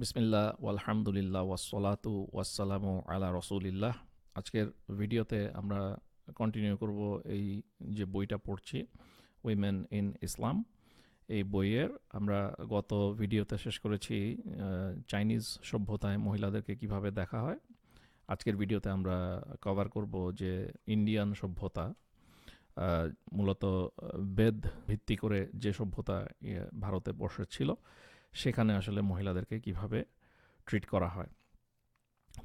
বিসমিল্লাহ আলহামদুলিল্লাহ ওয়াসসালাতু ওয়াসসালামু আলা রসুলিল্লাহ। আজকের ভিডিওতে আমরা কন্টিনিউ করব এই যে বইটা পড়ছি উইমেন ইন ইসলাম এই বইয়ের আমরা গত ভিডিওতে শেষ করেছি চাইনিজ সভ্যতায় মহিলাদেরকে কীভাবে দেখা হয়। আজকের ভিডিওতে আমরা কভার করব যে ইন্ডিয়ান সভ্যতা মূলত বেদ ভিত্তি করে যে সভ্যতা ইয়ে, ভারতে বসে ছিল সেখানে আসলে মহিলাদেরকে কীভাবে ট্রিট করা হয়।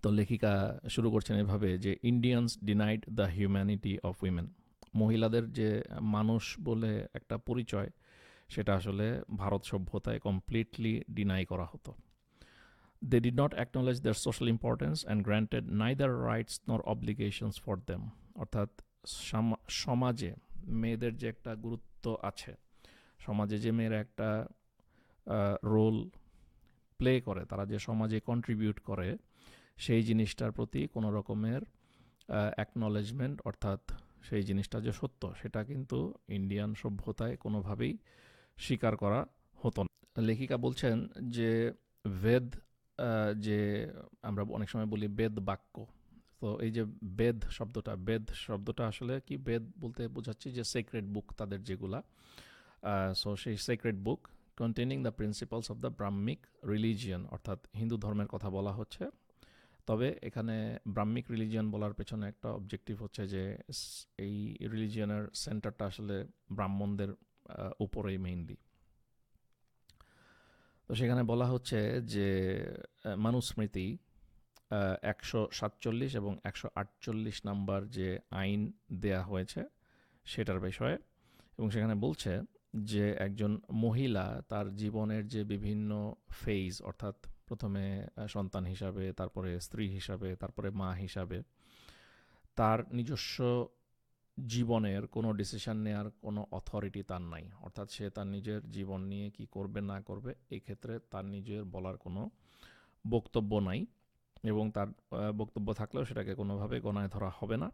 তো লেখিকা শুরু করছেন এভাবে যে Indians denied the humanity of women মহিলাদের যে মানুষ বলে একটা পরিচয়, সেটা আসলে ভারত সভ্যতায় কমপ্লিটলি ডিনাই করা হতো। They did not acknowledge their social importance and granted neither rights nor obligations for them অর্থাৎ সামা- সমাজে মেয়েদের যে একটা গুরুত্ব আছে, সমাজে যে মেয়েরা একটা রোল প্লে করে, তারা যে সমাজে কন্ট্রিবিউট করে, সেই জিনিসটার প্রতি কোনো রকমের অ্যাকনলেজমেন্ট অর্থাৎ সেই জিনিসটা যে সত্য, সেটা কিন্তু ইন্ডিয়ান সভ্যতায় কোনোভাবেই স্বীকার করা হতো না। লেখিকা বলছেন যে বেদ যে আমরা অনেক সময় বলি বেদ বাক্য, তো এই যে বেদ শব্দটা বেদ শব্দটা আসলে কি বেদ বলতে বোঝাচ্ছি যে সেক্রেট বুক তাদের যেগুলা সো সেই secret book containing the principles of the Brahmic religion অর্থাৎ হিন্দু ধর্মের কথা বলা হচ্ছে। তবে এখানে ব্রাহ্মিক রিলিজিয়ন বলার পেছনে একটা অবজেক্টিভ হচ্ছে যে এই রিলিজিয়নের সেন্টারটা আসলে ব্রাহ্মণদের উপরেই মেইনলি তো সেখানে বলা হচ্ছে যে মনুস্মৃতি একশো সাতচল্লিশ এবং একশো আটচল্লিশ নাম্বার যে আইন দেয়া হয়েছে, সেটার বিষয়ে। এবং সেখানে বলছে যে একজন মহিলা তার জীবনের যে বিভিন্ন ফেজ অর্থাৎ প্রথমে সন্তান হিসাবে, তারপরে স্ত্রী হিসাবে, তারপরে মা হিসাবে, তার নিজস্ব জীবনের কোনো ডিসিশন নেওয়ার কোনো অথরিটি তার নাই। অর্থাৎ সে তার নিজের জীবন নিয়ে কি করবে, না করবে এই ক্ষেত্রে তার নিজের বলার কোনো বক্তব্য নাই এবং তার বক্তব্য থাকলেও সেটাকে কোনোভাবে গণায় ধরা হবে না।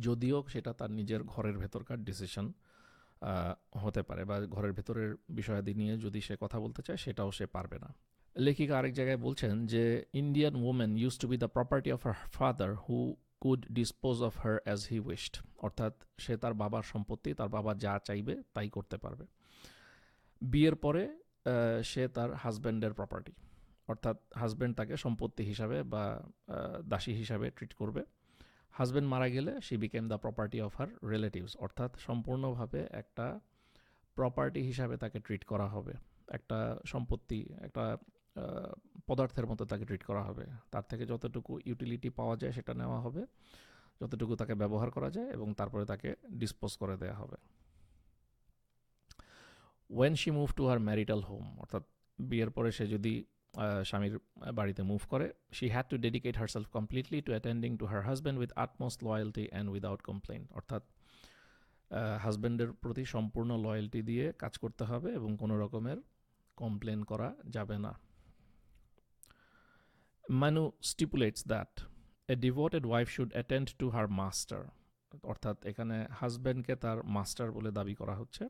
যদিও সেটা তার নিজের ঘরের ভেতরকার ডিসিশন হতে পারে বা ঘরের ভেতরের বিষয়াদি নিয়ে যদি সে কথা বলতে চায়, সেটাও সে পারবে না। লেখিকা আরেক জায়গায় বলছেন যে Indian women use to be the property of her father who could dispose of her as he wished অর্থাৎ সে তার বাবার সম্পত্তি, তার বাবা যা চাইবে তাই করতে পারবে। বিয়ের পরে সে তার হাজব্যান্ডের প্রপার্টি অর্থাৎ হাজব্যান্ড তাকে সম্পত্তি হিসাবে বা দাসী হিসাবে ট্রিট করবে। হাজব্যান্ড মারা গেলে she became the property of her relatives অর্থাৎ সম্পূর্ণভাবে একটা প্রপার্টি হিসাবে তাকে ট্রিট করা হবে। একটা সম্পত্তি, একটা পদার্থের মতো তাকে ট্রিট করা হবে। তার থেকে যতটুকু ইউটিলিটি পাওয়া যায় সেটা নেওয়া হবে, যতটুকু তাকে ব্যবহার করা যায় এবং তারপরে তাকে ডিসপোজ করে দেওয়া হবে। When she move to her marital home অর্থাৎ বিয়ের পরে সে যদি স্বামীর বাড়িতে মুভ করে। She had to dedicate herself completely to attending to her husband with utmost loyalty and without complain অর্থাৎ হাজব্যান্ডের প্রতি সম্পূর্ণ লয়্যালটি দিয়ে কাজ করতে হবে এবং কোনো রকমের কমপ্লেন করা যাবে না। Manu stipulates that a devoted wife should attend to her master অর্থাৎ, এখানে হাজব্যান্ডকে তার মাস্টার বলে দাবি করা হচ্ছে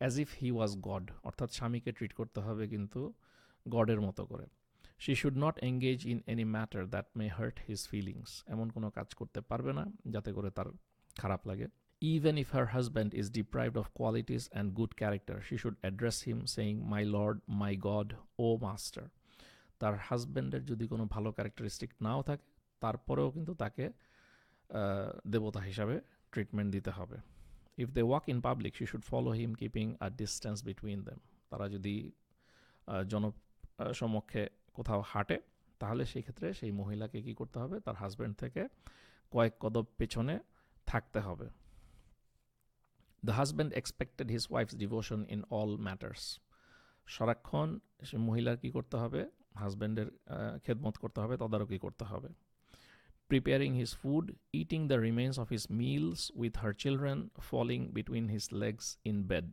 as if he was God অর্থাৎ, স্বামীকে ট্রিট করতে হবে কিন্তু গডের মতো করে। She should not engage in any matter that may hurt his feelings এমন কোনো কাজ করতে পারবে না, যাতে করে তার খারাপ লাগে। Even if her husband is deprived of qualities and good character she should address him saying my lord my god O master তার হাজব্যান্ডের যদি কোনো ভালো ক্যারেক্টারিস্টিক নাও থাকে, তারপরেও কিন্তু তাকে দেবতা হিসাবে ট্রিটমেন্ট দিতে হবে। If they walk in public she should follow him keeping a distance between them তারা যদি জন সমক্ষে কোথাও হাঁটে, তাহলে সেই ক্ষেত্রে সেই মহিলাকে কি করতে হবে? তার হাজব্যান্ড থেকে কয়েক কদম পেছনে থাকতে হবে। The husband expected his wife's devotion in all matters সারাক্ষণ সে মহিলার কি করতে হবে? হাজব্যান্ডের খেদমত করতে হবে, তদারকি করতে হবে। Preparing his food eating the remains of his meals with her children falling between his legs in bed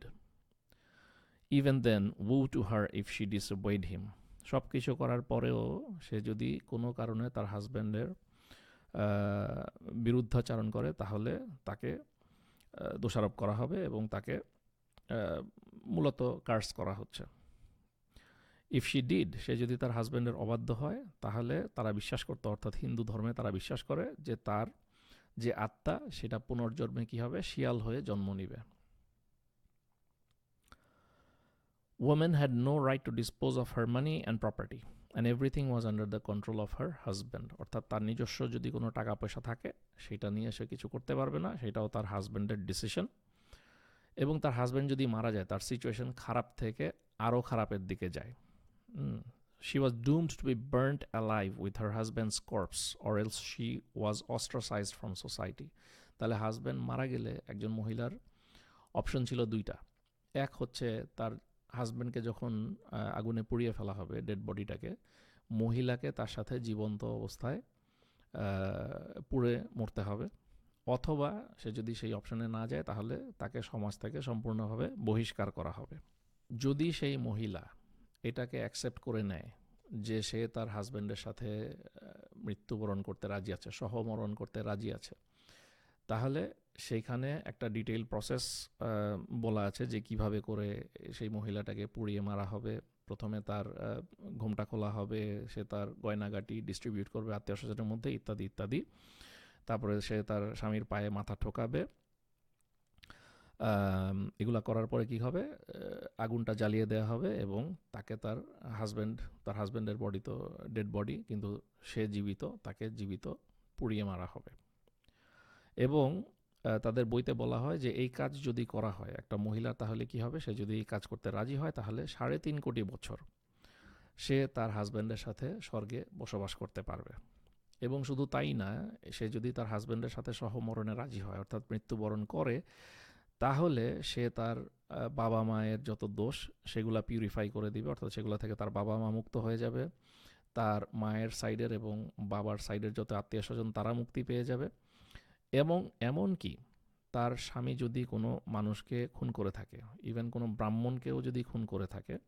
even then woo to her if she disobeyed him সব কিছু করার পরেও সে যদি কোনো কারণে তার হাজব্যান্ডের বিরুদ্ধাচারণ করে, তাহলে তাকে দোষারোপ করা হবে এবং তাকে মূলত কার্স করা হচ্ছে। ইফ শি ডিড সে যদি তার হাজব্যান্ডের অবাধ্য হয়, তাহলে তারা বিশ্বাস করতো, অর্থাৎ হিন্দু ধর্মে তারা বিশ্বাস করে যে তার যে আত্মা, সেটা পুনর্জন্মে কি হবে? শিয়াল হয়ে জন্ম নিবে। Woman had no right to dispose of her money and property, and everything was under the control of her husband. অর্থাৎ তার নিজস্ব যদি কোনো টাকা পয়সা থাকে সেটা নিয়ে সে কিছু করতে পারবে না সেটাও তার হাজব্যান্ডের ডিসিশন এবং তার হাজব্যান্ড যদি মারা যায় তার সিচুয়েশন খারাপ থেকে আরও খারাপের দিকে যায়। She was doomed to be burned alive with her husband's corpse or else she was ostracized from society তাহলে হাজব্যান্ড মারা গেলে একজন মহিলার অপশন ছিল দুইটা। এক হচ্ছে তার হাজব্যান্ডকে যখন আগুনে পুড়িয়ে ফেলা হবে ডেড বডিটাকে মহিলাকে তার সাথে জীবন্ত অবস্থায় পুড়ে মরতে হবে। অথবা সে যদি সেই অপশনে না যায়, তাহলে তাকে সমাজ থেকে সম্পূর্ণভাবে বহিষ্কার করা হবে। যদি সেই মহিলা এটাকে অ্যাকসেপ্ট করে নেয় যে সে তার হাজব্যান্ডের সাথে মৃত্যুবরণ করতে রাজি আছে, সহমরণ করতে রাজি আছে, তাহলে সেইখানে একটা ডিটেইল প্রসেস বলা আছে যে কীভাবে করে সেই মহিলাটাকে পুড়িয়ে মারা হবে। প্রথমে তার ঘোমটা খোলা হবে, সে তার গয়নাগাটি ডিস্ট্রিবিউট করবে আত্মীয় স্বজনের মধ্যে, ইত্যাদি ইত্যাদি। তারপরে সে তার স্বামীর পায়ে মাথা ঠোকাবে। এগুলা করার পরে কি হবে? আগুনটা জ্বালিয়ে দেওয়া হবে এবং তাকে তার হাজব্যান্ড তার হাজব্যান্ডের বডি তো ডেড বডি কিন্তু সে জীবিত, তাকে জীবিত পুড়িয়ে মারা হবে। এবং তাদের বইতে বলা হয় যে, এই কাজ যদি করা হয়, একটা মহিলা তাহলে কি হবে? সে যদি এই কাজ করতে রাজি হয়, তাহলে সাড়ে তিন কোটি বছর সে তার হাজব্যান্ডের সাথে স্বর্গে বসবাস করতে পারবে। এবং শুধু তাই না, সে যদি তার হাজব্যান্ডের সাথে সহমরণে রাজি হয়, অর্থাৎ মৃত্যুবরণ করে, তাহলে সে তার বাবা মায়ের যত দোষ, সেগুলা পিউরিফাই করে দিবে, অর্থাৎ সেগুলো থেকে তার বাবা মা মুক্ত হয়ে যাবে। তার মায়ের সাইডের এবং বাবার সাইডের যত আত্মীয় স্বজন তারা মুক্তি পেয়ে যাবে। এবং এমন কি, তার স্বামী যদি কোনো মানুষকে খুন করে থাকে ইভেন কোনো ব্রাহ্মণকেও যদি খুন করে থাকে,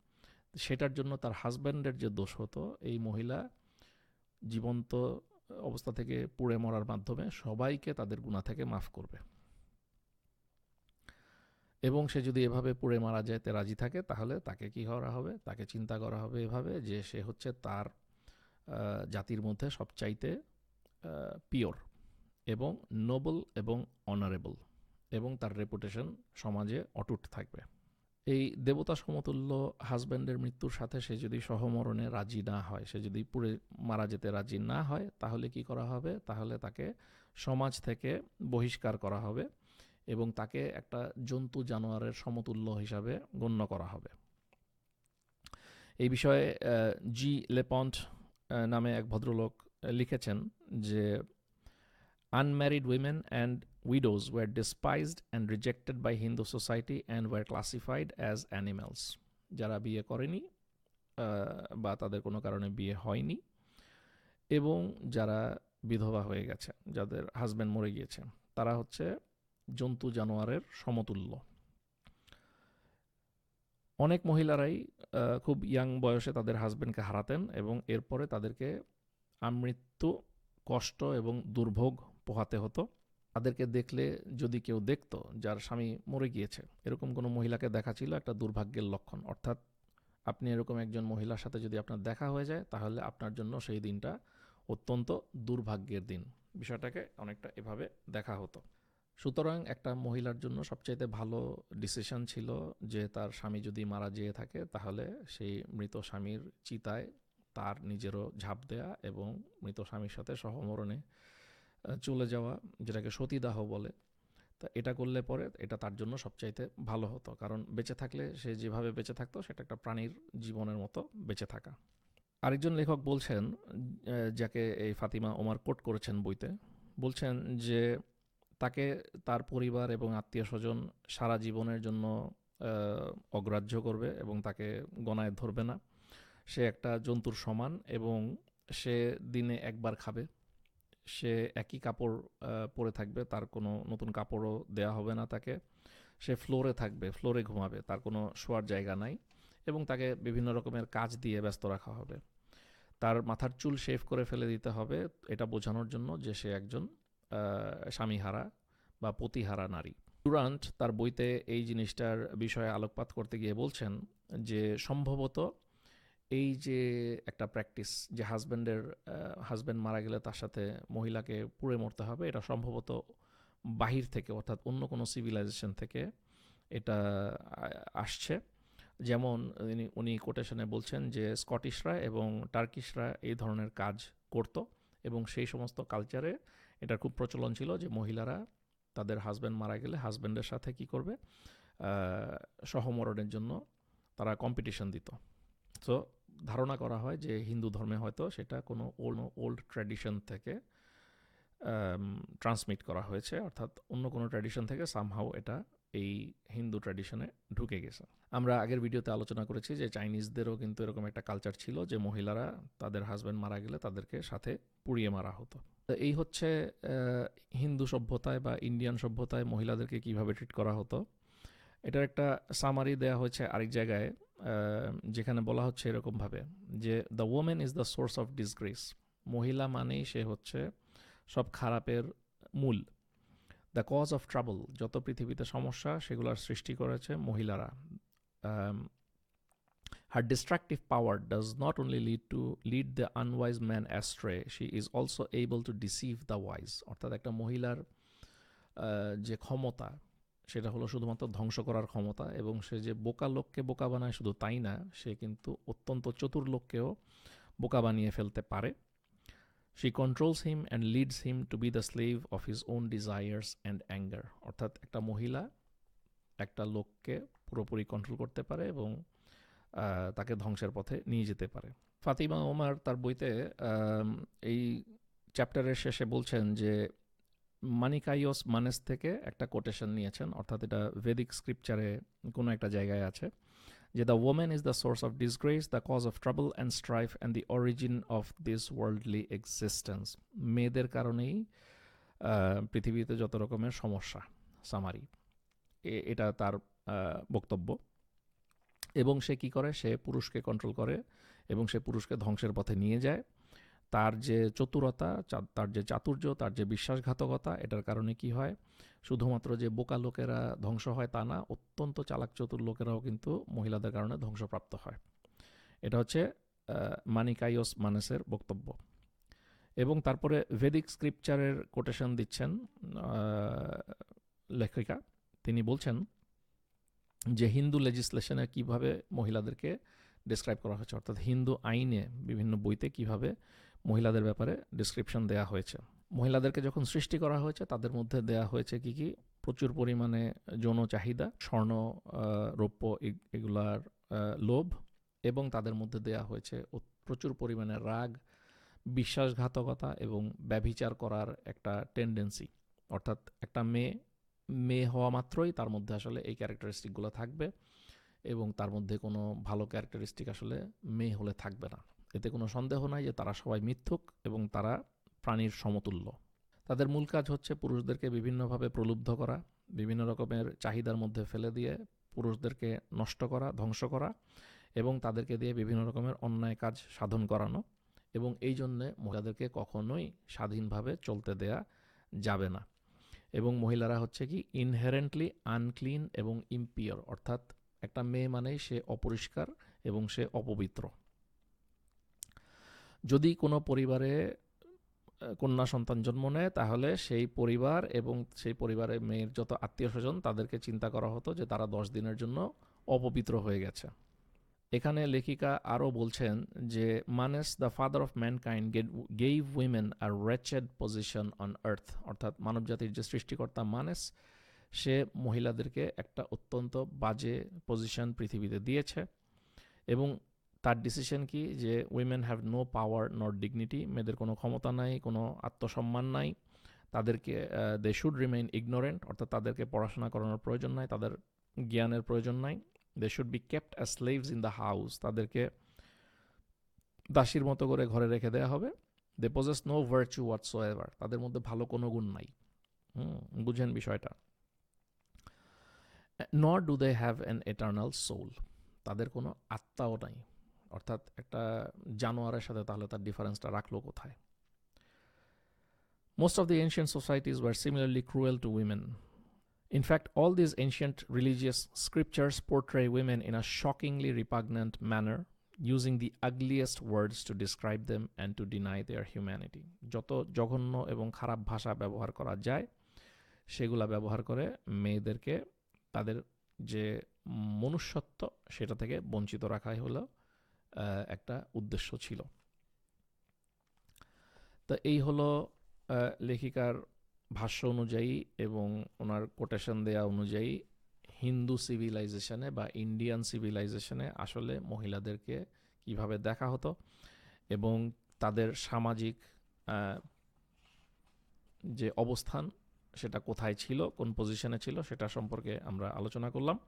সেটার জন্য তার হাজব্যান্ডের যে দোষ হতো, এই মহিলা জীবন্ত অবস্থা থেকে পুড়ে মরার মাধ্যমে সবাইকে তাদের গুণা থেকে মাফ করবে। এবং সে যদি এভাবে পুড়ে মারা যায়, তে রাজি থাকে, তাহলে তাকে কি করা হবে? তাকে চিন্তা করা হবে এভাবে যে সে হচ্ছে তার জাতির মধ্যে সবচাইতে পিওর এবং নোবেল এবং অনারেবল এবং তার রেপুটেশন সমাজে অটুট থাকবে। এই দেবতা সমতুল্য হাজব্যান্ডের মৃত্যুর সাথে সে যদি সহমরণে রাজি না হয়, সে যদি পুড়ে মারা যেতে রাজি না হয়, তাহলে কি করা হবে? তাহলে তাকে সমাজ থেকে বহিষ্কার করা হবে এবং তাকে একটা জন্তু জানোয়ারের সমতুল্য হিসাবে গণ্য করা হবে। এই বিষয়ে জি লেপন্ট নামে এক ভদ্রলোক লিখেছেন যে unmarried women and widows were despised and rejected by Hindu society and were classified as animals. যারা বিয়ে করেনি বা তাদের কোনো কারণে বিয়ে হয়নি, এবং যারা বিধবা হয়ে গেছে, যাদের হাজব্যান্ড মরে গিয়েছে, তারা হচ্ছে জন্তু জানোয়ারের সমতুল্য অনেক মহিলারাই খুব ইয়াং বয়সে তাদের হাজব্যান্ডকে হারাতেন এবং এরপরে তাদেরকে আমৃত্যু, কষ্ট এবং দুর্ভোগ পোহাতে হতো। তাদেরকে দেখলে যদি কেউ দেখতো যার স্বামী মরে গিয়েছে, এরকম কোনো মহিলাকে দেখা ছিল একটা দুর্ভাগ্যের লক্ষণ। অর্থাৎ আপনি এরকম একজন মহিলার সাথে যদি আপনার দেখা হয়ে যায়, তাহলে আপনার জন্য সেই দিনটা অত্যন্ত দুর্ভাগ্যের দিন। বিষয়টাকে অনেকটা এভাবে দেখা হতো। সুতরাং একটা মহিলার জন্য সবচাইতে ভালো ডিসিশন ছিল যে তার স্বামী যদি মারা যেয়ে থাকে, তাহলে সেই মৃত স্বামীর চিতায় তার নিজেরও ঝাঁপ দেয়া এবং মৃত স্বামীর সাথে সহমরণে চলে যাওয়া, যেটাকে সতীদাহ বলে, তা এটা করলে পরে এটা তার জন্য সবচাইতে ভালো হতো। কারণ বেঁচে থাকলে সে যেভাবে বেঁচে থাকতো, সেটা একটা প্রাণীর জীবনের মতো বেঁচে থাকা। আরেকজন লেখক বলছেন যাকে এই ফাতিমা ওমার কোট করেছেন বইতে, বলছেন যে তাকে তার পরিবার এবং আত্মীয় স্বজন সারা জীবনের জন্য অগ্রাহ্য করবে এবং তাকে গণায় ধরবে না। সে একটা জন্তুর সমান এবং সে দিনে একবার খাবে। সে একই কাপড় পরে থাকবে, তার কোনো নতুন কাপড়ও দেয়া হবে না তাকে। সে ফ্লোরে থাকবে, ফ্লোরে ঘুমাবে, তার কোনো শোয়ার জায়গা নাই এবং তাকে বিভিন্ন রকমের কাজ দিয়ে ব্যস্ত রাখা হবে। তার মাথার চুল শেভ করে ফেলে দিতে হবে, এটা বোঝানোর জন্য যে সে একজন স্বামীহারা বা পতিহারা নারী। ডুরান্ট তার বইতে এই জিনিসটার বিষয়ে আলোকপাত করতে গিয়ে বলছেন যে, সম্ভবত এই যে একটা প্র্যাকটিস যে হাজব্যান্ডের হাজব্যান্ড মারা গেলে তার সাথে মহিলাকে পুড়ে মরতে হবে, এটা সম্ভবত বাহির থেকে, অর্থাৎ অন্য কোনো সিভিলাইজেশন থেকে এটা আসছে। যেমন উনি কোটেশনে বলছেন যে স্কটিশরা এবং টার্কিশরা এই ধরনের কাজ করত এবং সেই সমস্ত কালচারে এটার খুব প্রচলন ছিল যে মহিলারা তাদের হাজব্যান্ড মারা গেলে হাজব্যান্ডের সাথে কি করবে? সহমরণের জন্য তারা কম্পিটিশন দিত। তো ধারণা করা হয় যে হিন্দু ধর্মে হয়তো সেটা কোনো ওল্ড ওল্ড ট্র্যাডিশন থেকে ট্রান্সমিট করা হয়েছে, অর্থাৎ অন্য কোনো ট্র্যাডিশন থেকে সামহাও এটা এই হিন্দু ট্র্যাডিশনে ঢুকে গেছে। আমরা আগের ভিডিওতে আলোচনা করেছি যে চাইনিজদেরও কিন্তু এরকম একটা কালচার ছিল যে মহিলারা তাদের হাজব্যান্ড মারা গেলে তাদেরকে সাথে পুড়িয়ে মারা হতো। এই হচ্ছে হিন্দু সভ্যতায় বা ইন্ডিয়ান সভ্যতায় মহিলাদেরকে কীভাবে ট্রিট করা হতো। এটার একটা সামারি দেয়া হয়েছে আরেক জায়গায়। যেখানে বলা হচ্ছে এরকমভাবে যে the women is the source of disgrace মহিলা মানেই সে হচ্ছে সব খারাপের মূল। দ্য কজ অফ ট্রাবল যত পৃথিবীতে সমস্যা সেগুলোর সৃষ্টি করেছে মহিলারা। Her destructive power does not only lead to lead the unwise man astray she is also able to deceive the wise অর্থাৎ একটা মহিলার যে ক্ষমতা সেটা হলো শুধুমাত্র ধ্বংস করার ক্ষমতা এবং সে যে বোকা লোককে বোকা বানায় শুধু তাই না, সে কিন্তু অত্যন্ত চতুর লোককেও বোকা বানিয়ে ফেলতে পারে। She controls him and leads him to be the slave of his own desires and anger অর্থাৎ একটা মহিলা একটা লোককে পুরোপুরি কন্ট্রোল করতে পারে এবং তাকে ধ্বংসের পথে নিয়ে যেতে পারে। ফাতিমা ওমার তার বইতে এই চ্যাপ্টারের শেষে বলছেন যে মানিকাইওস মানেস থেকে একটা কোটেশন নিয়েছেন, অর্থাৎ এটা ভেদিক স্ক্রিপচারে কোনো একটা জায়গায় আছে, যে the women is the source of disgrace the cause of trouble and strife and the origin of this worldly existence মেয়েদের কারণেই পৃথিবীতে যত রকমের সমস্যা সামারি এটা তার বক্তব্য। এবং সে কি করে? সে পুরুষকে কন্ট্রোল করে এবং সে পুরুষকে ধ্বংসের পথে নিয়ে যায়। তার যে চতুরতা তার যে চাতুর্য, তার যে বিশ্বাসঘাতকতা, এটার কারণে কি হয়? শুধুমাত্র যে বোকা লোকেরা ধ্বংস হয় তা না, অত্যন্ত চালাক চতুর লোকেরাও কিন্তু মহিলাদের কারণে ধ্বংসপ্রাপ্ত হয়। এটা হচ্ছে মানিকাইওস মানেসের বক্তব্য। এবং তারপরে ভেদিক স্ক্রিপচারের কোটেশন দিচ্ছেন লেখিকা। তিনি বলছেন যে হিন্দু লেজিসলেশনে কীভাবে মহিলাদেরকে ডিসক্রাইব করা হয়েছে, অর্থাৎ হিন্দু আইনে বিভিন্ন বইতে কীভাবে মহিলাদের ব্যাপারে ডিসক্রিপশন দেয়া হয়েছে। মহিলাদেরকে যখন সৃষ্টি করা হয়েছে, তাদের মধ্যে দেয়া হয়েছে কি কি? প্রচুর পরিমাণে যৌন চাহিদা, স্বর্ণ রৌপ্য এগুলার লোভ এবং তাদের মধ্যে দেয়া হয়েছে প্রচুর পরিমাণে রাগ, বিশ্বাসঘাতকতা এবং ব্যভিচার করার একটা টেন্ডেন্সি অর্থাৎ একটা মেয়ে মেয়ে হওয়া মাত্রই তার মধ্যে আসলে এই ক্যারেক্টারিস্টিকগুলো থাকবে এবং তার মধ্যে কোনো ভালো ক্যারেক্টারিস্টিক আসলে মেয়ে হলে থাকবে না। এতে কোনো সন্দেহ নাই যে তারা সবাই মিথ্যুক এবং তারা প্রাণীর সমতুল্য। তাদের মূল কাজ হচ্ছে পুরুষদেরকে বিভিন্নভাবে প্রলুব্ধ করা, বিভিন্ন রকমের চাহিদার মধ্যে ফেলে দিয়ে পুরুষদেরকে নষ্ট করা, ধ্বংস করা এবং তাদেরকে দিয়ে বিভিন্ন রকমের অন্যায় কাজ সাধন করানো এবং এই জন্যে মহিলাদেরকে কখনোই স্বাধীনভাবে চলতে দেয়া যাবে না এবং মহিলারা হচ্ছে কি ইনহেরেন্টলি আনক্লিন এবং ইম্পিয়র অর্থাৎ একটা মেয়ে মানেই সে অপরিষ্কার এবং সে অপবিত্র। যদি কোনো পরিবারে কন্যা সন্তান জন্ম নেয়, তাহলে সেই পরিবার এবং সেই পরিবারের মেয়ের যত আত্মীয় স্বজন, তাদেরকে চিন্তা করা হতো যে তারা দশ দিনের জন্য অপবিত্র হয়ে গেছে। এখানে লেখিকা আরও বলছেন যে Manu's the father of mankind gave women a wretched position on earth অর্থাৎ মানবজাতির যে সৃষ্টিকর্তা মানেস, সে মহিলাদেরকে একটা অত্যন্ত বাজে পজিশন পৃথিবীতে দিয়েছে। এবং তার ডিসিশন কি? যে women have no power not dignity মেয়েদের কোনো ক্ষমতা নাই, কোনো আত্মসম্মান নাই, তাদেরকে দে শুড রিমেইন ইগনোরেন্ট অর্থাৎ তাদেরকে পড়াশোনা করানোর প্রয়োজন নাই, তাদের জ্ঞানের প্রয়োজন নাই they should be kept as slaves in the house তাদেরকে দাসীর মতো করে ঘরে রেখে দেওয়া হবে they possess no virtue whatsoever তাদের মধ্যে ভালো কোনো গুণ নাই। বুঝেন বিষয়টা। Not do they have an eternal soul তাদের কোনো আত্মাও নাই। অর্থাৎ একটা জানোয়ারের সাথে তাহলে তার ডিফারেন্সটা রাখল কোথায়? Of the ancient societies were similarly cruel to women. In fact, all these ancient religious scriptures portray women in a shockingly repugnant manner, using the ugliest words to describe them and to deny their humanity যত জঘন্য এবং খারাপ ভাষা ব্যবহার করা যায় সেগুলা ব্যবহার করে মেয়েদেরকে তাদের যে মনুষ্যত্ব সেটা থেকে বঞ্চিত রাখাই হলো। একটা উদ্দেশ্য ছিল। তো এই হলো লেখিকার ভাষ্য অনুযায়ী এবং ওনার কোটেশন দেয়া অনুযায়ী হিন্দু সিভিলাইজেশনে বা ইন্ডিয়ান সিভিলাইজেশনে আসলে মহিলাদেরকে কীভাবে দেখা হতো এবং তাদের সামাজিক যে অবস্থান সেটা কোথায় ছিল, কোন পজিশনে ছিল সেটা সম্পর্কে আমরা আলোচনা করলাম।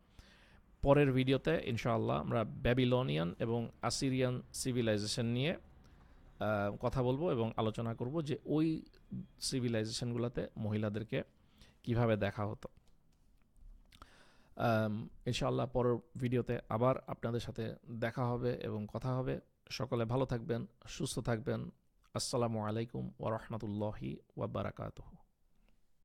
পরের ভিডিওতে, ইনশাআল্লাহ, আমরা ব্যাবিলনিয়ান এবং আসিরিয়ান সিভিলাইজেশন নিয়ে কথা বলব এবং আলোচনা করব যে ওই সিভিলাইজেশনগুলোতে মহিলাদেরকে কীভাবে দেখা হতো। ইনশাআল্লাহ, পরের ভিডিওতে আবার আপনাদের সাথে দেখা হবে এবং কথা হবে। সকলে ভালো থাকবেন, সুস্থ থাকবেন। আসসালামু আলাইকুম ওয়া রাহমাতুল্লাহি ওয়া বারাকাতুহু।